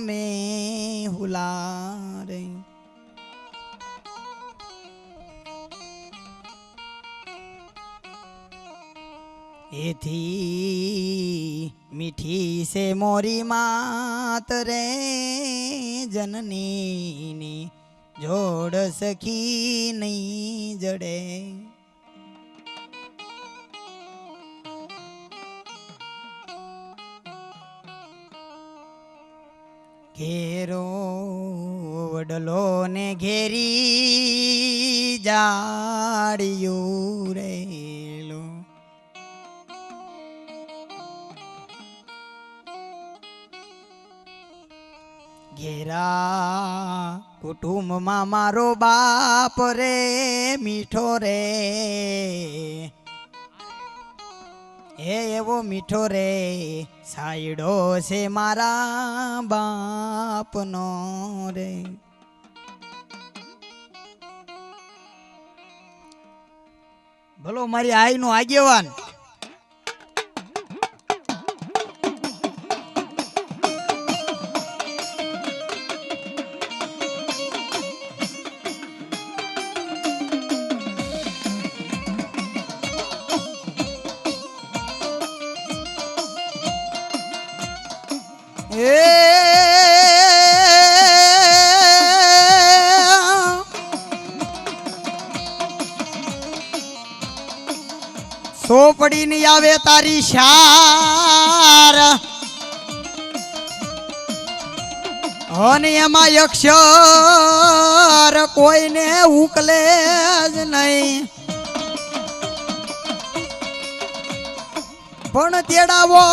में हुलारे એથી મીઠી છે મોરી માત રે જનનીની જોડ સખી નહીં જડે ઘેરો વડલો ને ઘેરી જાડિયું રેલો ઘેરા કુટુંબમાં મારો બાપ રે મીઠો રે. એ એવો મીઠો રે સાયડો છે મારા બાપનો રે. ભલો મારી આઈનો આગેવાન. સોપડીની આવે તારી શાર. અને એમાં અક્ષર કોઈને ઉકલે જ નહીં. પણ તેડાવો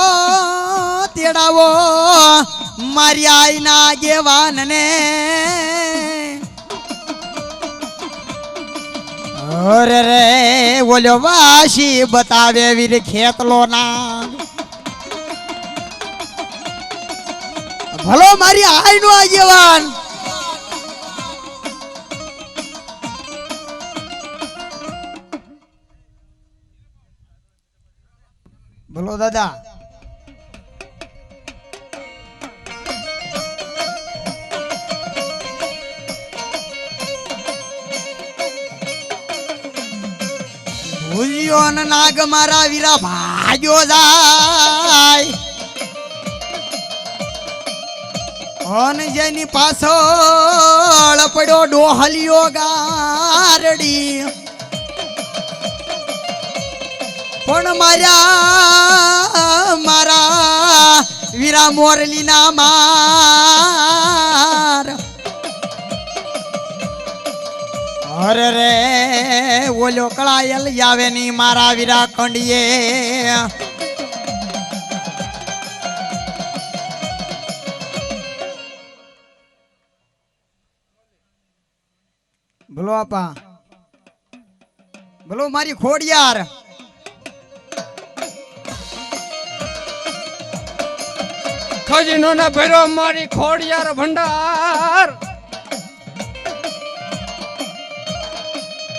તેડાવો, મારી આઈના આગેવાનને અરે રે, ઓલો વાસી બતાવે વીર ખેતલો ના. ભલો મારી આઈ નો આગેવાન ભલો દાદા. ભૂલ્યો ને નાગ મારા વીરા ભાગ્યો જાય. અન જેની પાછળ પડ્યો ડોહલિયો ગારડી. પણ મારા મારા વીરા મોરલી ના માર. અરે ઓલો કળાયલ આવે ની મારા વીરા કંડીએ ભલો આપા. ભલો મારી ખોડિયાર. ખજીનો ના ભેરો મારી ખોડિયાર ભંડાર.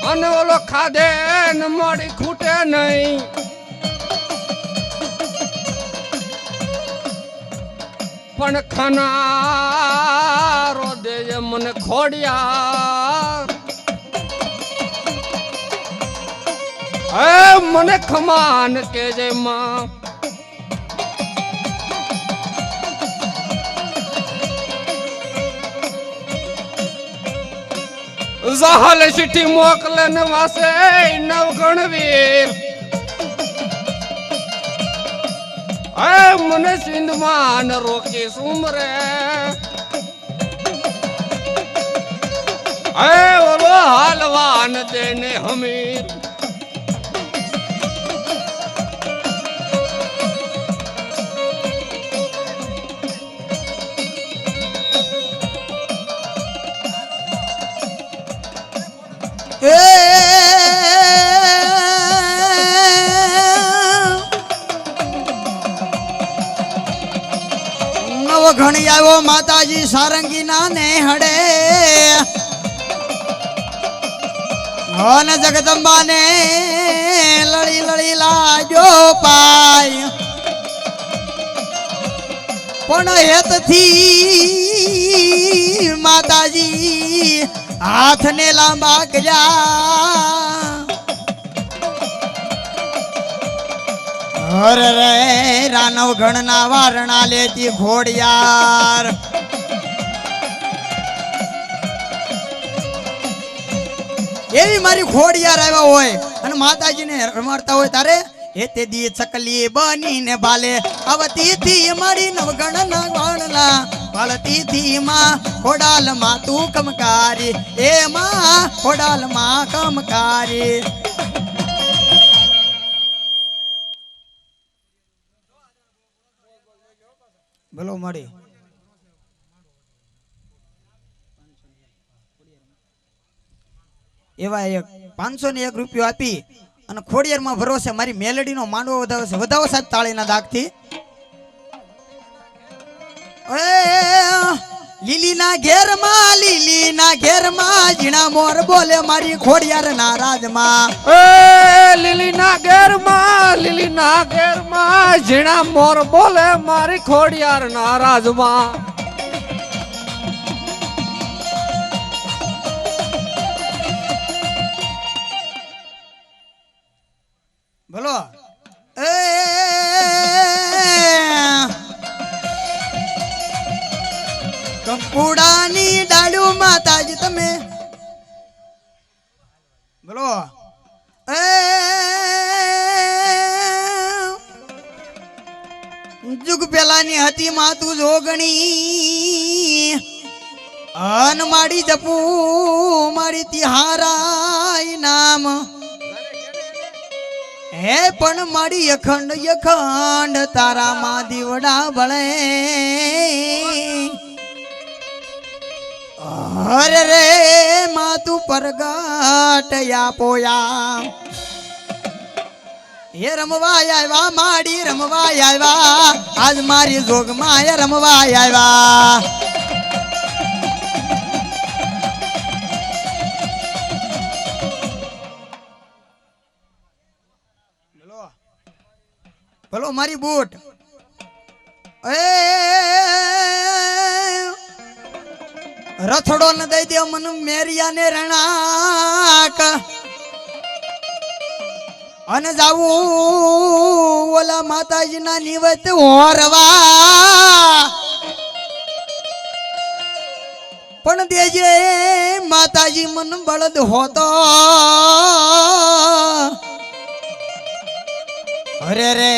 અને ઓલો ખાધે ને મારી ખૂટે નહીં. પણ ખાનારો દેજે મને ખોડિયા હે, મને ખમાન કેજે માં. જહાલ ચિઠ્ઠી મોકલે ને વાસે નવગણવીર. હે મને સિંધમાં ન રોકી સુમરે હે ઓલો હાલવાન દેને હમીર. ઘણિયાવો માતાજી સારંગી ના ને હડે હન જગદંબા ને લડી લડી લાજો પાય. પણ હેતથી માતાજી હાથને લાંબા કર્યા. હર રે રાનવ ગણના વારણા લેતી ઘોડિયાર. એવી મારી ઘોડિયાર આવ્યા હોય, અને માતાજીને રમાડતા હોય તારે, એ તે દી ચકલી બનીને બાલે અવતી થી મારી નવગણ ના ગણલા વાળતી થી માં ખોડાલમાં તું કમકારી. એ માં ખોડાલમાં કમકારી. બોલો મળે. એવા એક પાંચસો ને એક રૂપિયો આપી અને ખોડિયારમાં ભરોસે મારી મેલેડીનો માંડવો વધાવે છે. વધાવો સાહેબ તાળીના દાગથી. લીલીના ઘેરમાં લીલીના ઘેરમાં ઝીણા મોર બોલે મારી ખોડિયાર ના રાજમાં એ લીલીના ઘેરમાં લીલીના ઘેરમાં ઝીણા મોર બોલે મારી ખોડિયાર ના રાજમાં બોલો હતી માતું જોગણી. અન માડી જપુ, મારી તિહારાય નામ. હે, પણ મારી અખંડ અખંડ તારા માં દીવડા ભળે. હર રે, માં તું પરગટ પોયા હે રમવા આવ્યા માડી રમવા આવ્યા આજ મારી જોગમાં એ રમવા આવ્યા ભલો મારી બૂટ. રથડો ન દઈ દે મન મેરિયા ને રણાક. અને જાવું ઓલા માતાજી ના નિવત હોરવા પણ દેજે માતાજી મન બળદ હોતો. અરે રે,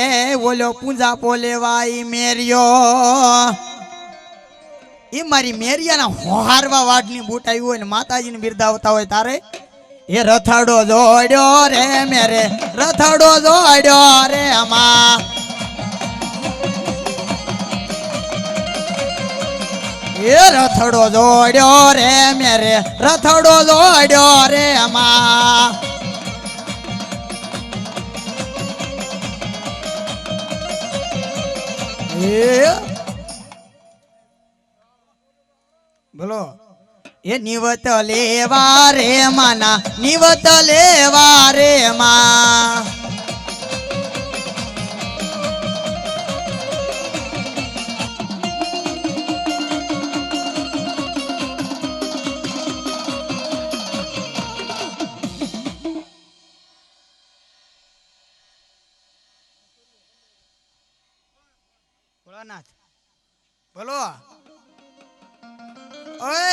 ઓલો પૂંજા પોલે વાઈ મેરિયો. એ મારી મેરિયાના હોહારવા વાડની બૂટ આવી હોય ને માતાજીને બિરદાવતા હોય તારે? એ રથડો જોડ્યો રે મેરે, રથડો જોડ્યો રે અમા એ રથડો જોડ્યો રે મેરે, રથડો જોડ્યો રે અમા એ? બોલો. એ નિવત લેવા રે માના નિવત લેવા રે મા. બોલો. ઓય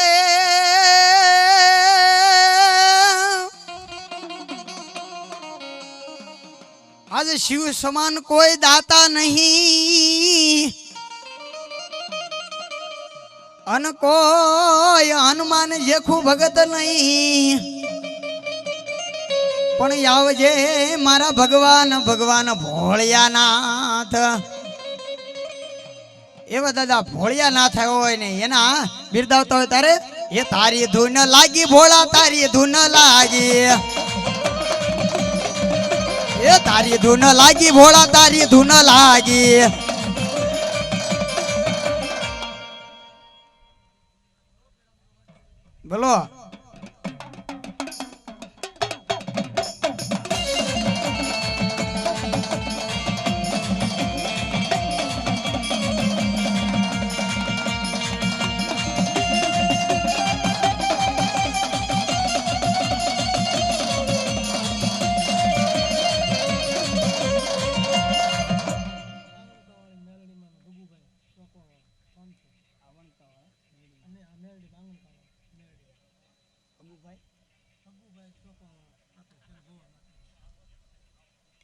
શિવ સમાન કોઈ દાતા નહીં. અન કોઈ હનુમાન જેખું ભગત નહીં. પણ આવજે મારા ભગવાન ભગવાન ભોળિયાનાથ. એવા દાદા ભોળિયા ના થયો હોય ને એના બિરદાવતા હોય તારે? એ તારી ધૂન લાગી, ભોળા તારી ધૂન લાગી. એ તારી ધૂન લાગી ભોળા તારી ધૂન લાગી. બોલો.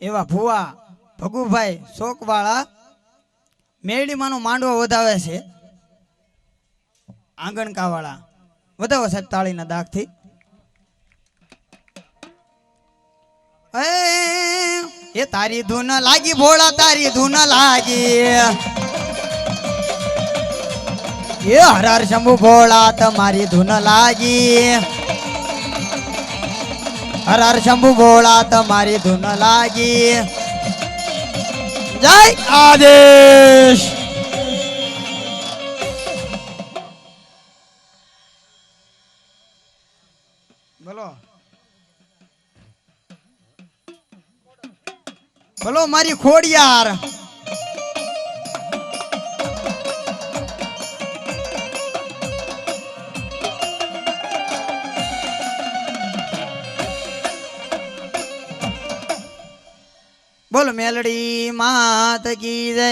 એવા ભુવા ભગુભાઈ શોકવાળા મેરડીમાંનો માંડવો વધાવે છે. આંગણકાવાળા વધાવો સાહેબ તાળીના દાગથી. એ તારી ધૂન લાગી, ભોળા તારી ધૂન લાગી. એ હરાર હર શંભુ ભોળા તમારી ધૂન લાગી. હર હર શંભુ ભોળા તમારી ધૂન લાગી. જય આદેશ. બોલો મારી ખોડિયાર. બોલ મેલડી માત કી જય.